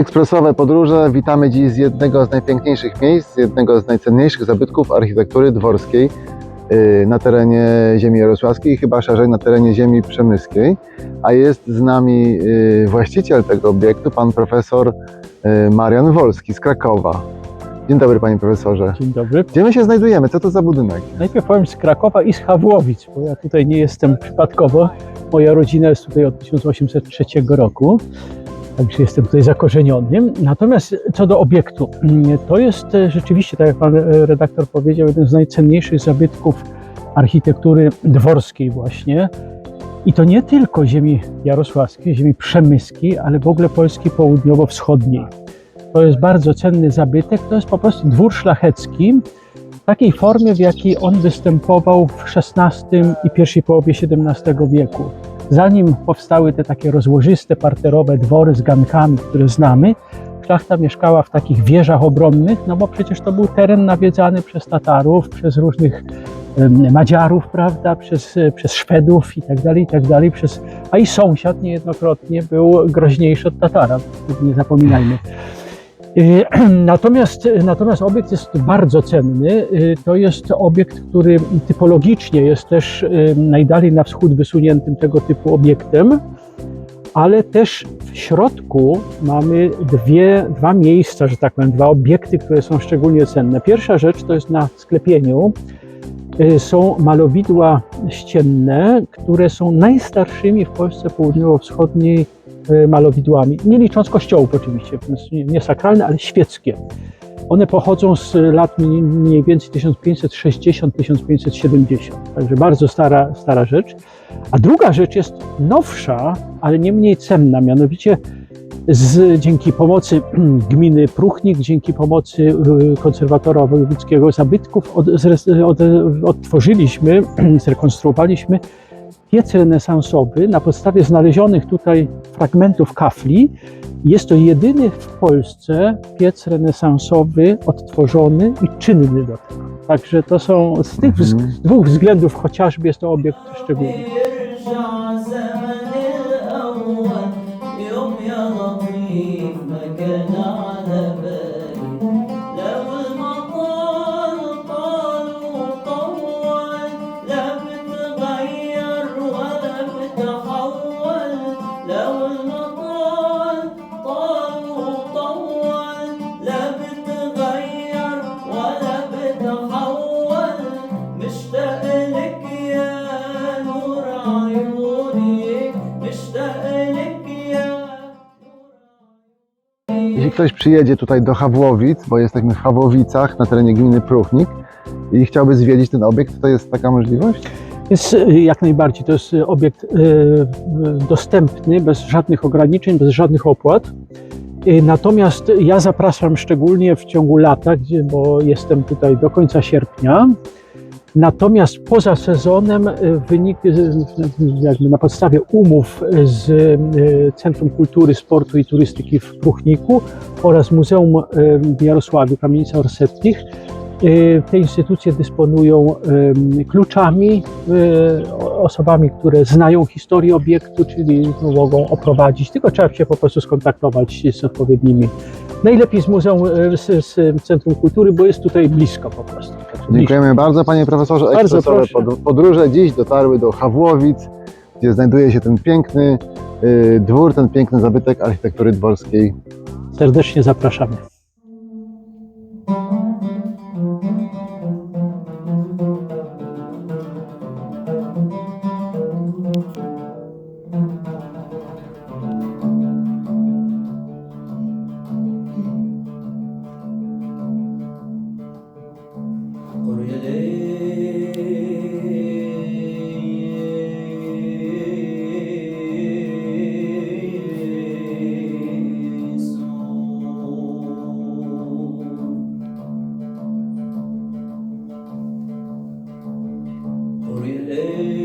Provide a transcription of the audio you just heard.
Ekspresowe podróże. Witamy dziś z jednego z najpiękniejszych miejsc, jednego z najcenniejszych zabytków architektury dworskiej yy, na terenie ziemi jarosławskiej, chyba szerzej na terenie ziemi przemyskiej. A jest z nami yy, właściciel tego obiektu, pan profesor yy, Marian Wolski z Krakowa. Dzień dobry panie profesorze. Dzień dobry. Gdzie my się znajdujemy? Co to za budynek? Najpierw powiem z Krakowa i z Hawłowic, bo ja tutaj nie jestem przypadkowo. Moja rodzina jest tutaj od 1803 roku, także jestem tutaj zakorzeniony. Natomiast co do obiektu, mm, to jest e, rzeczywiście, tak jak pan e, redaktor powiedział, jeden z najcenniejszych zabytków architektury dworskiej właśnie. I to nie tylko ziemi jarosławskiej, ziemi przemyskiej, ale w ogóle Polski południowo-wschodniej. To jest bardzo cenny zabytek, to jest po prostu dwór szlachecki, w takiej formie, w jakiej on występował w XVI i pierwszej połowie XVII wieku. Zanim powstały te takie rozłożyste, parterowe dwory z gankami, które znamy, szlachta mieszkała w takich wieżach obronnych, no bo przecież to był teren nawiedzany przez Tatarów, przez różnych Madziarów, prawda, przez, e, przez Szwedów i tak dalej, i tak dalej, przez, a i sąsiad niejednokrotnie był groźniejszy od Tatara, nie zapominajmy. Y, Natomiast, natomiast obiekt jest bardzo cenny. Y, To jest obiekt, który typologicznie jest też y, najdalej na wschód wysuniętym tego typu obiektem, ale też w środku mamy dwie, dwa miejsca, że tak powiem, dwa obiekty, które są szczególnie cenne. Pierwsza rzecz to jest na sklepieniu. y, Są malowidła ścienne, które są najstarszymi w Polsce południowo-wschodniej y, malowidłami, nie licząc kościołów oczywiście, więc nie, sakralne, ale świeckie. One pochodzą z lat mniej, więcej 1560-1570, także bardzo stara, stara rzecz. A druga rzecz jest nowsza, ale nie mniej cenna, mianowicie z, dzięki pomocy gminy Pruchnik, dzięki pomocy y, konserwatora wojewódzkiego zabytków od, od, odtworzyliśmy, zrekonstruowaliśmy piec renesansowy na podstawie znalezionych tutaj fragmentów kafli. Jest to jedyny w Polsce piec renesansowy odtworzony i czynny do tego. Także to są z tych wz- Mhm. dwóch względów chociażby jest to obiekt szczególny. يرجع زمن الأول يوم يا لطيف ما كان على بالي Ktoś przyjedzie tutaj do Hawłowic, bo jesteśmy w Hawłowicach na terenie gminy Pruchnik i chciałby zwiedzić ten obiekt, to jest taka możliwość? Jest y, jak najbardziej, to jest y, obiekt y, dostępny, bez żadnych ograniczeń, bez żadnych opłat. Natomiast ja zapraszam szczególnie w ciągu lata, bo jestem tutaj do końca sierpnia. Natomiast poza sezonem y, wynik, y, na podstawie umów z y, Centrum Kultury, Sportu i Turystyki w Pruchniku oraz Muzeum w Jarosławiu, Kamienica Orsetkich, Y, Te instytucje dysponują kluczami, osobami, które znają historię obiektu, czyli mogą oprowadzić, tylko trzeba się po prostu skontaktować z odpowiednimi. Najlepiej z Muzeum, y, z, z Centrum Kultury, bo jest tutaj blisko po prostu. Blisko. Dziękujemy bardzo panie profesorze. Bardzo Ekspresowe proszę. pod- podróże dziś dotarły do Hawłowic, gdzie znajduje się ten piękny y, dwór, ten piękny zabytek architektury dworskiej. Serdecznie zapraszamy. day.